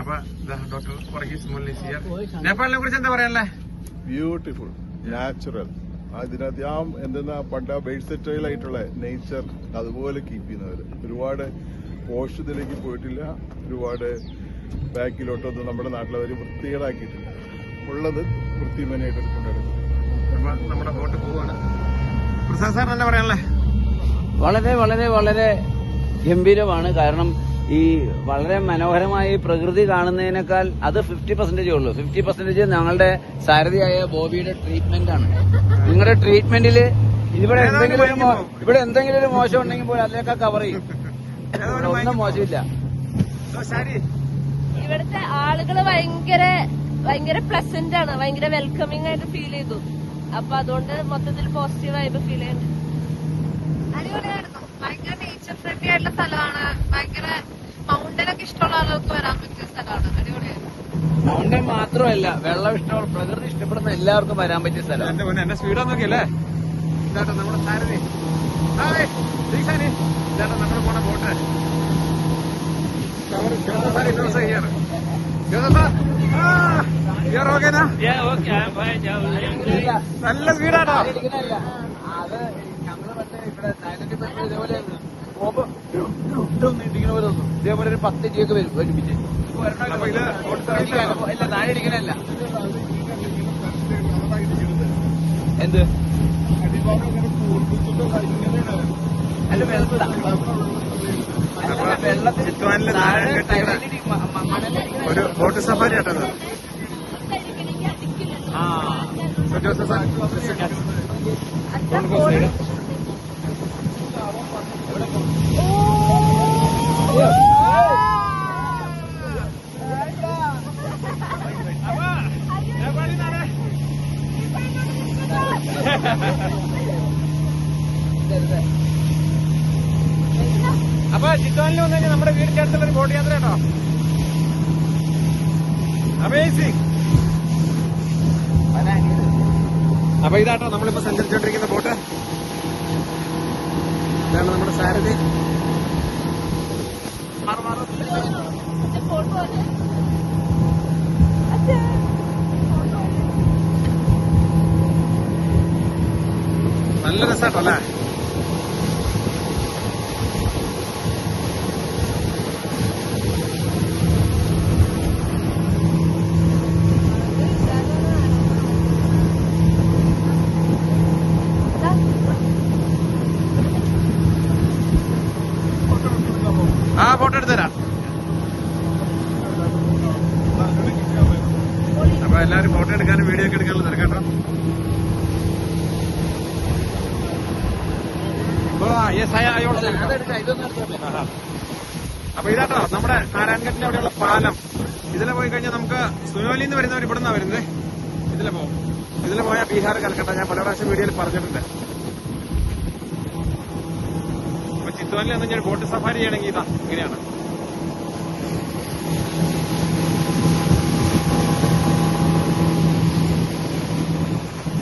അപ്പൊ ഡോക്ടർ വർഗീസ് മുല്ലീസിയർ നേപ്പാളിനെ കുറിച്ച് എന്താ പറയാനല്ലേ ബ്യൂട്ടിഫുൾ നാച്ചുറൽ അതിനകത്ത് ആ എന്തെന്നാ പണ്ട് വെഴ്സറ്റൈൽ ആയിട്ടുള്ള നേച്ചർ അതുപോലെ കീപ്പ് ചെയ്യുന്നവര്. ഒരുപാട് പോഷത്തിലേക്ക് പോയിട്ടില്ല ഒരുപാട് ബാക്കിലോട്ടൊന്നും നമ്മുടെ നാട്ടിലവർ വൃത്തികേടാക്കിയിട്ടില്ല. ഉള്ളത് വൃത്തിമനായിട്ട് അപ്പൊ നമ്മുടെ ബോട്ട് പോവാണ്. പ്രസാദ് സാറിന് എന്താ പറയാനല്ലേ വളരെ വളരെ വളരെ ഗംഭീരമാണ്. കാരണം ഈ വളരെ മനോഹരമായി പ്രകൃതി കാണുന്നതിനേക്കാൾ അത് ഫിഫ്റ്റി പെർസെന്റേജ് ഉള്ളൂ. ഫിഫ്റ്റി പെർസെന്റേജ് ഞങ്ങളുടെ സാരഥിയായ ബോബിയുടെ ട്രീറ്റ്മെന്റ് ആണ്. നിങ്ങളുടെ ട്രീറ്റ്മെന്റിൽ ഇവിടെ എന്തെങ്കിലും ഒരു ഇവിടെ എന്തെങ്കിലും ഒരു മോശം ഉണ്ടെങ്കിൽ പോലും അതിലൊക്കെ കവർ ചെയ്യും. ഇവിടെ ഒന്നും മോശമില്ല. ഇവിടുത്തെ ആളുകൾ ഭയങ്കര ഭയങ്കര പ്ലസന്റ് ആണ്. ഭയങ്കര വെൽക്കമിംഗ് ആയിട്ട് ഫീൽ ചെയ്തു. അപ്പൊ അതുകൊണ്ട് മൊത്തത്തിൽ പോസിറ്റീവ് ആയിട്ട് ഫീൽ ചെയ്യുന്നുണ്ട് അടിപൊളിയായിരുന്നു ഭയങ്കര നേച്ചർ ഫ്രണ്ട്ലി ആയിട്ടുള്ള സ്ഥലമാണ് ഭയങ്കര മൗണ്ടൻ ഒക്കെ ഇഷ്ടമുള്ള ആളുകൾക്ക് വരാൻ പറ്റിയ സ്ഥലമാണ്. അടിപൊളിയായിരുന്നു മൗണ്ടൻ മാത്രമല്ല വെള്ളം ഇഷ്ടമുള്ള പ്രകൃതി ഇഷ്ടപ്പെടുന്ന എല്ലാവർക്കും വരാൻ പറ്റിയ സ്ഥലം എന്റെ പൊന്നെ എന്നെ സ്പീഡ് നോക്കിയല്ലേ? ഇതാട്ടോ നമ്മുടെ സാരഥി. ഹായ്, ദീക്ഷാനി. ഇതാട്ടോ നമ്മുടെ പോണ ബോട്ട് ജോസഫ് സാർ ഇന്നോസ് ചെയ്യാർ ജോസഫ് സാർ യു ഓക്കെ നല്ല സ്പീഡാട്ടോ. അത് നമ്മൾ മറ്റേ ഇവിടെ സൈലന്റ് ഇതേപോലെ ഡും ഇടിക്കണ പോലെ ഒന്നും ഇതേപോലെ ഒരു പത്ത് ഇടിയൊക്കെ വരും ഒരുമിച്ച്. താഴെ ഇടിക്കണല്ല. എന്ത്? അല്ല വെള്ള അല്ല, വെള്ളത്തിൽ ഒരു ബോട്ട് സഫാരി ആട്ടത്. ആ. ജോസഫ് സാർ അപ്പൊ ചിത്തോനിൽ വന്നു കഴിഞ്ഞാൽ നമ്മുടെ വീടിന്റെ അടുത്തുള്ള ഒരു ബോട്ട് യാത്ര കേട്ടോ. അമേസിംഗ് അപ്പൊ ഇതാട്ടോ നമ്മളിപ്പോ സഞ്ചരിച്ചോണ്ടിരിക്കുന്ന ബോട്ട് ഇതാണ് നമ്മുടെ സാരഥി. മാറ് നല്ല രസാട്ടോ അല്ലേ ആ ഫോട്ടോ എടുത്തുതരാം അപ്പൊ എല്ലാരും ഫോട്ടോ എടുക്കാനും വീഡിയോ ഒക്കെ എടുക്കാനുള്ള തിരക്കാട്ടോ യെസ് ഐ ആഹാ. അപ്പൊ ഇതാട്ടോ നമ്മുടെ നാരായണഘട്ടിന്റെ അവിടെയുള്ള പാലം. ഇതിലെ പോയി കഴിഞ്ഞാൽ നമുക്ക് സുനോലി എന്ന് വരുന്നവർ ഇവിടെ നിന്നാ വരുന്നത് ഇതിലെ പോകും ഇതിലെ പോയാൽ ബീഹാർ കൽക്കട്ട. ഞാൻ പല പ്രാവശ്യം വീഡിയോയിൽ പറഞ്ഞിട്ടുണ്ട്. അപ്പൊ ചിത്തോനിൽ നിന്ന് ഞാൻ ബോട്ട് സഫാരി ചെയ്യണമെങ്കിൽ ഇതാ ഇങ്ങനെയാണ്.